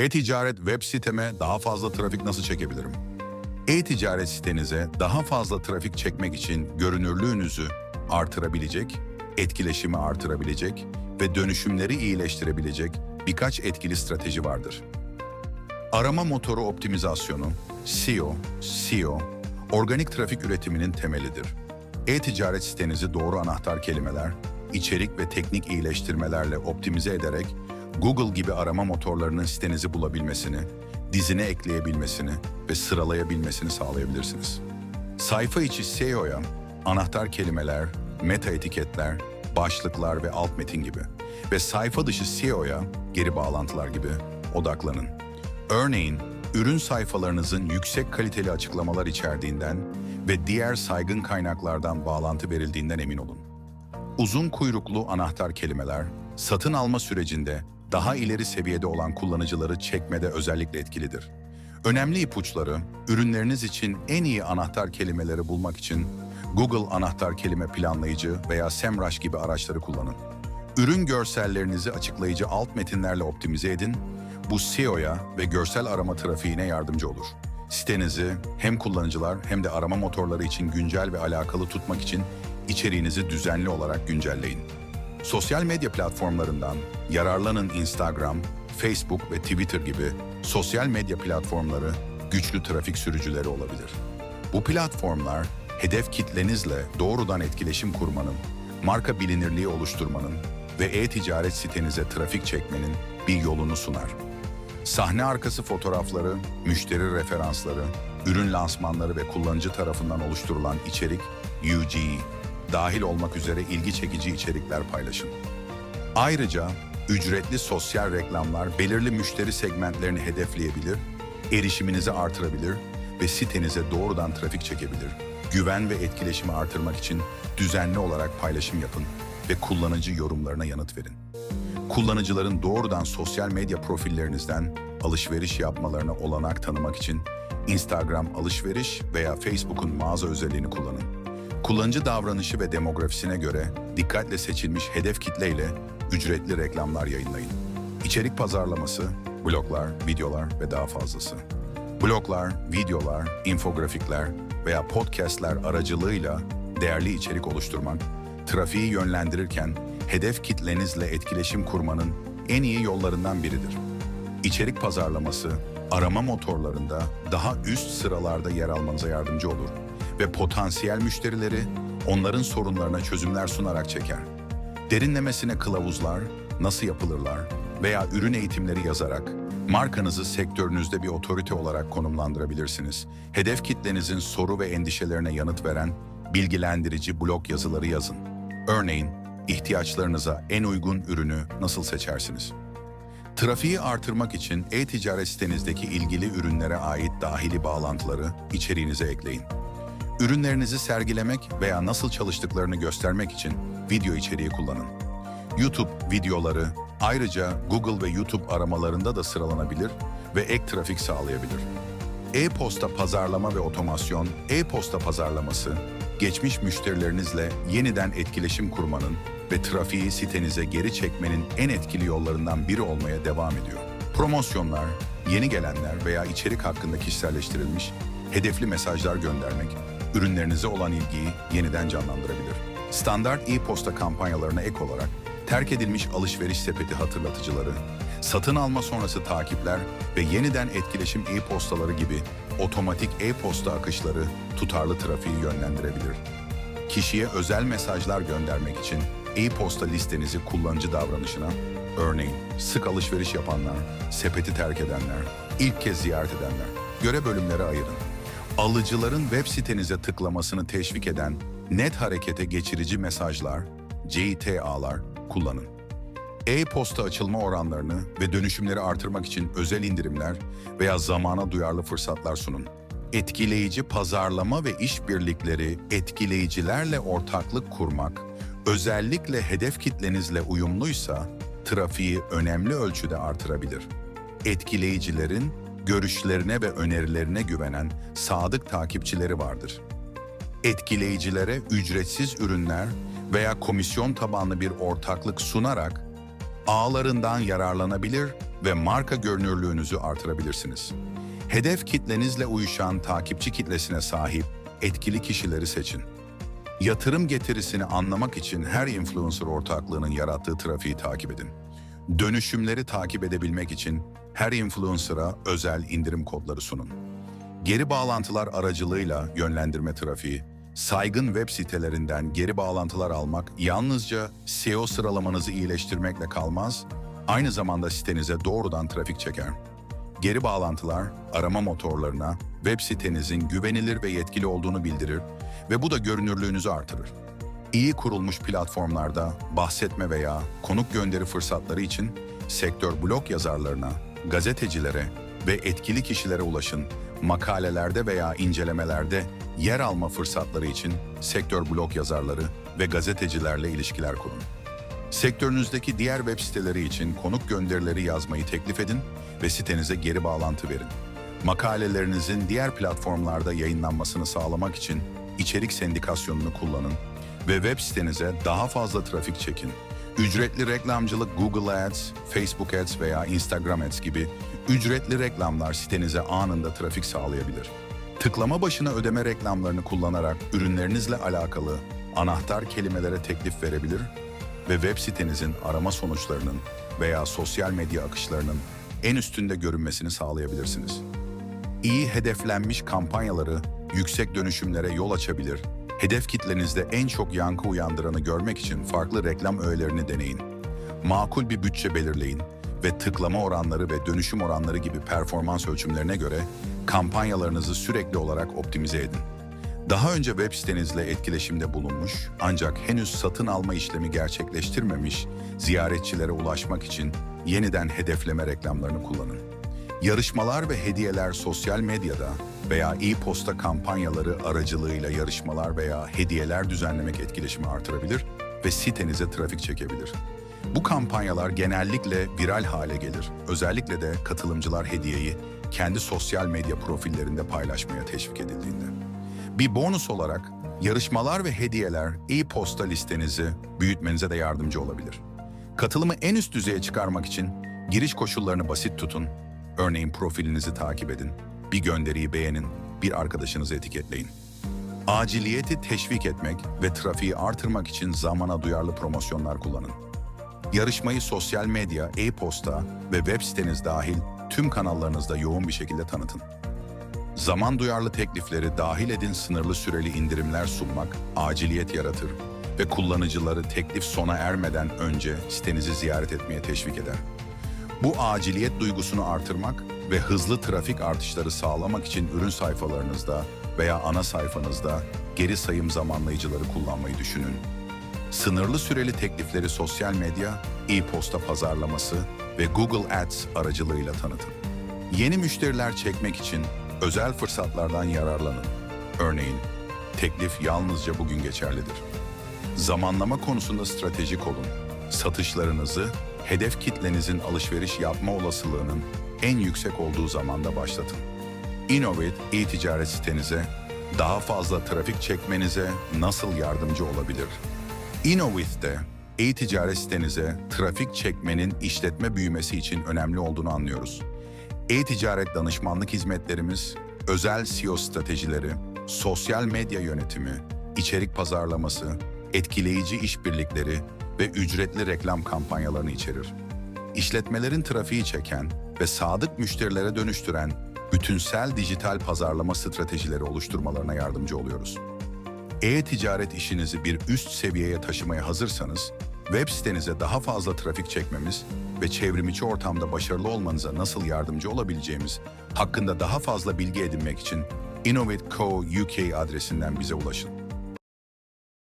E-ticaret web siteme daha fazla trafik nasıl çekebilirim? E-ticaret sitenize daha fazla trafik çekmek için görünürlüğünüzü artırabilecek, etkileşimi artırabilecek ve dönüşümleri iyileştirebilecek birkaç etkili strateji vardır. Arama motoru optimizasyonu, SEO, SEO, organik trafik üretiminin temelidir. E-ticaret sitenizi doğru anahtar kelimeler, içerik ve teknik iyileştirmelerle optimize ederek Google gibi arama motorlarının sitenizi bulabilmesini, dizine ekleyebilmesini ve sıralayabilmesini sağlayabilirsiniz. Sayfa içi SEO'ya anahtar kelimeler, meta etiketler, başlıklar ve alt metin gibi ve sayfa dışı SEO'ya geri bağlantılar gibi odaklanın. Örneğin, ürün sayfalarınızın yüksek kaliteli açıklamalar içerdiğinden ve diğer saygın kaynaklardan bağlantı verildiğinden emin olun. Uzun kuyruklu anahtar kelimeler, satın alma sürecinde daha ileri seviyede olan kullanıcıları çekmede özellikle etkilidir. Önemli ipuçları, ürünleriniz için en iyi anahtar kelimeleri bulmak için Google Anahtar Kelime Planlayıcı veya SEMrush gibi araçları kullanın. Ürün görsellerinizi açıklayıcı alt metinlerle optimize edin. Bu SEO'ya ve görsel arama trafiğine yardımcı olur. Sitenizi hem kullanıcılar hem de arama motorları için güncel ve alakalı tutmak için içeriğinizi düzenli olarak güncelleyin. Sosyal medya platformlarından yararlanın Instagram, Facebook ve Twitter gibi sosyal medya platformları güçlü trafik sürücüleri olabilir. Bu platformlar hedef kitlenizle doğrudan etkileşim kurmanın, marka bilinirliği oluşturmanın ve e-ticaret sitenize trafik çekmenin bir yolunu sunar. Sahne arkası fotoğrafları, müşteri referansları, ürün lansmanları ve kullanıcı tarafından oluşturulan içerik, UGC, dahil olmak üzere ilgi çekici içerikler paylaşın. Ayrıca ücretli sosyal reklamlar belirli müşteri segmentlerini hedefleyebilir, erişiminizi artırabilir ve sitenize doğrudan trafik çekebilir. Güven ve etkileşimi artırmak için düzenli olarak paylaşım yapın ve kullanıcı yorumlarına yanıt verin. Kullanıcıların doğrudan sosyal medya profillerinizden alışveriş yapmalarına olanak tanımak için Instagram alışveriş veya Facebook'un mağaza özelliğini kullanın. Kullanıcı davranışı ve demografisine göre dikkatle seçilmiş hedef kitleyle ücretli reklamlar yayınlayın. İçerik pazarlaması, bloglar, videolar ve daha fazlası. Bloglar, videolar, infografikler veya podcastler aracılığıyla değerli içerik oluşturmak, trafiği yönlendirirken hedef kitlenizle etkileşim kurmanın en iyi yollarından biridir. İçerik pazarlaması, arama motorlarında daha üst sıralarda yer almanıza yardımcı olur ve potansiyel müşterileri onların sorunlarına çözümler sunarak çeker. Derinlemesine kılavuzlar, nasıl yapılırlar veya ürün eğitimleri yazarak markanızı sektörünüzde bir otorite olarak konumlandırabilirsiniz. Hedef kitlenizin soru ve endişelerine yanıt veren bilgilendirici blog yazıları yazın. Örneğin, ihtiyaçlarınıza en uygun ürünü nasıl seçersiniz? Trafiği artırmak için e-ticaret sitenizdeki ilgili ürünlere ait dahili bağlantıları içeriğinize ekleyin. Ürünlerinizi sergilemek veya nasıl çalıştıklarını göstermek için video içeriği kullanın. YouTube videoları ayrıca Google ve YouTube aramalarında da sıralanabilir ve ek trafik sağlayabilir. E-posta pazarlama ve otomasyon, e-posta pazarlaması, geçmiş müşterilerinizle yeniden etkileşim kurmanın ve trafiği sitenize geri çekmenin en etkili yollarından biri olmaya devam ediyor. Promosyonlar, yeni gelenler veya içerik hakkında kişiselleştirilmiş, hedefli mesajlar göndermek, ürünlerinize olan ilgiyi yeniden canlandırabilir. Standart e-posta kampanyalarına ek olarak terk edilmiş alışveriş sepeti hatırlatıcıları, satın alma sonrası takipler ve yeniden etkileşim e-postaları gibi otomatik e-posta akışları tutarlı trafiği yönlendirebilir. Kişiye özel mesajlar göndermek için e-posta listenizi kullanıcı davranışına, örneğin sık alışveriş yapanlar, sepeti terk edenler, ilk kez ziyaret edenler, göre bölümlere ayırın. Alıcıların web sitenize tıklamasını teşvik eden net harekete geçirici mesajlar, CTA'lar kullanın. E-posta açılma oranlarını ve dönüşümleri artırmak için özel indirimler veya zamana duyarlı fırsatlar sunun. Etkileyici pazarlama ve işbirlikleri etkileyicilerle ortaklık kurmak, özellikle hedef kitlenizle uyumluysa trafiği önemli ölçüde artırabilir. Etkileyicilerin görüşlerine ve önerilerine güvenen sadık takipçileri vardır etkileyicilere ücretsiz ürünler veya komisyon tabanlı bir ortaklık sunarak ağlarından yararlanabilir ve marka görünürlüğünüzü artırabilirsiniz. Hedef kitlenizle uyuşan takipçi kitlesine sahip etkili kişileri seçin. Yatırım getirisini anlamak için her influencer ortaklığının yarattığı trafiği takip edin. Dönüşümleri takip edebilmek için her influencer'a özel indirim kodları sunun. Geri bağlantılar aracılığıyla yönlendirme trafiği, saygın web sitelerinden geri bağlantılar almak yalnızca SEO sıralamanızı iyileştirmekle kalmaz, aynı zamanda sitenize doğrudan trafik çeker. Geri bağlantılar arama motorlarına web sitenizin güvenilir ve yetkili olduğunu bildirir ve bu da görünürlüğünüzü artırır. İyi kurulmuş platformlarda bahsetme veya konuk gönderi fırsatları için sektör blog yazarlarına, gazetecilere ve etkili kişilere ulaşın. Makalelerde veya incelemelerde yer alma fırsatları için sektör blog yazarları ve gazetecilerle ilişkiler kurun. Sektörünüzdeki diğer web siteleri için konuk gönderileri yazmayı teklif edin ve sitenize geri bağlantı verin. Makalelerinizin diğer platformlarda yayınlanmasını sağlamak için içerik sendikasyonunu kullanın ve web sitenize daha fazla trafik çekin. Ücretli reklamcılık Google Ads, Facebook Ads veya Instagram Ads gibi ücretli reklamlar sitenize anında trafik sağlayabilir. Tıklama başına ödeme reklamlarını kullanarak ürünlerinizle alakalı anahtar kelimelere teklif verebilir ve web sitenizin arama sonuçlarının veya sosyal medya akışlarının en üstünde görünmesini sağlayabilirsiniz. İyi hedeflenmiş kampanyaları yüksek dönüşümlere yol açabilir. Hedef kitlenizde en çok yankı uyandıranı görmek için farklı reklam öğelerini deneyin. Makul bir bütçe belirleyin ve tıklama oranları ve dönüşüm oranları gibi performans ölçümlerine göre kampanyalarınızı sürekli olarak optimize edin. Daha önce web sitenizle etkileşimde bulunmuş ancak henüz satın alma işlemi gerçekleştirmemiş ziyaretçilere ulaşmak için yeniden hedefleme reklamlarını kullanın. Yarışmalar ve hediyeler sosyal medyada veya e-posta kampanyaları aracılığıyla yarışmalar veya hediyeler düzenlemek etkileşimi artırabilir ve sitenize trafik çekebilir. Bu kampanyalar genellikle viral hale gelir. Özellikle de katılımcılar hediyeyi kendi sosyal medya profillerinde paylaşmaya teşvik edildiğinde. Bir bonus olarak yarışmalar ve hediyeler e-posta listenizi büyütmenize de yardımcı olabilir. Katılımı en üst düzeye çıkarmak için giriş koşullarını basit tutun. Örneğin profilinizi takip edin, bir gönderiyi beğenin, bir arkadaşınızı etiketleyin. Aciliyeti teşvik etmek ve trafiği artırmak için zamana duyarlı promosyonlar kullanın. Yarışmayı sosyal medya, e-posta ve web siteniz dahil tüm kanallarınızda yoğun bir şekilde tanıtın. Zaman duyarlı teklifleri dahil edin sınırlı süreli indirimler sunmak aciliyet yaratır ve kullanıcıları teklif sona ermeden önce sitenizi ziyaret etmeye teşvik eder. Bu aciliyet duygusunu artırmak ve hızlı trafik artışları sağlamak için ürün sayfalarınızda veya ana sayfanızda geri sayım zamanlayıcıları kullanmayı düşünün. Sınırlı süreli teklifleri sosyal medya, e-posta pazarlaması ve Google Ads aracılığıyla tanıtın. Yeni müşteriler çekmek için özel fırsatlardan yararlanın. Örneğin, teklif yalnızca bugün geçerlidir. Zamanlama konusunda stratejik olun. Satışlarınızı hedef kitlenizin alışveriş yapma olasılığının en yüksek olduğu zamanda başlatın. Innovate e-ticaret sitenize daha fazla trafik çekmenize nasıl yardımcı olabilir? Innovate'de e-ticaret sitenize trafik çekmenin işletme büyümesi için önemli olduğunu anlıyoruz. E-ticaret danışmanlık hizmetlerimiz, özel SEO stratejileri, sosyal medya yönetimi, içerik pazarlaması, etkileyici işbirlikleri ve ücretli reklam kampanyalarını içerir. İşletmelerin trafiği çeken ve sadık müşterilere dönüştüren bütünsel dijital pazarlama stratejileri oluşturmalarına yardımcı oluyoruz. E-ticaret işinizi bir üst seviyeye taşımaya hazırsanız, web sitenize daha fazla trafik çekmemiz ve çevrimiçi ortamda başarılı olmanıza nasıl yardımcı olabileceğimiz hakkında daha fazla bilgi edinmek için Innovate Co UK adresinden bize ulaşın.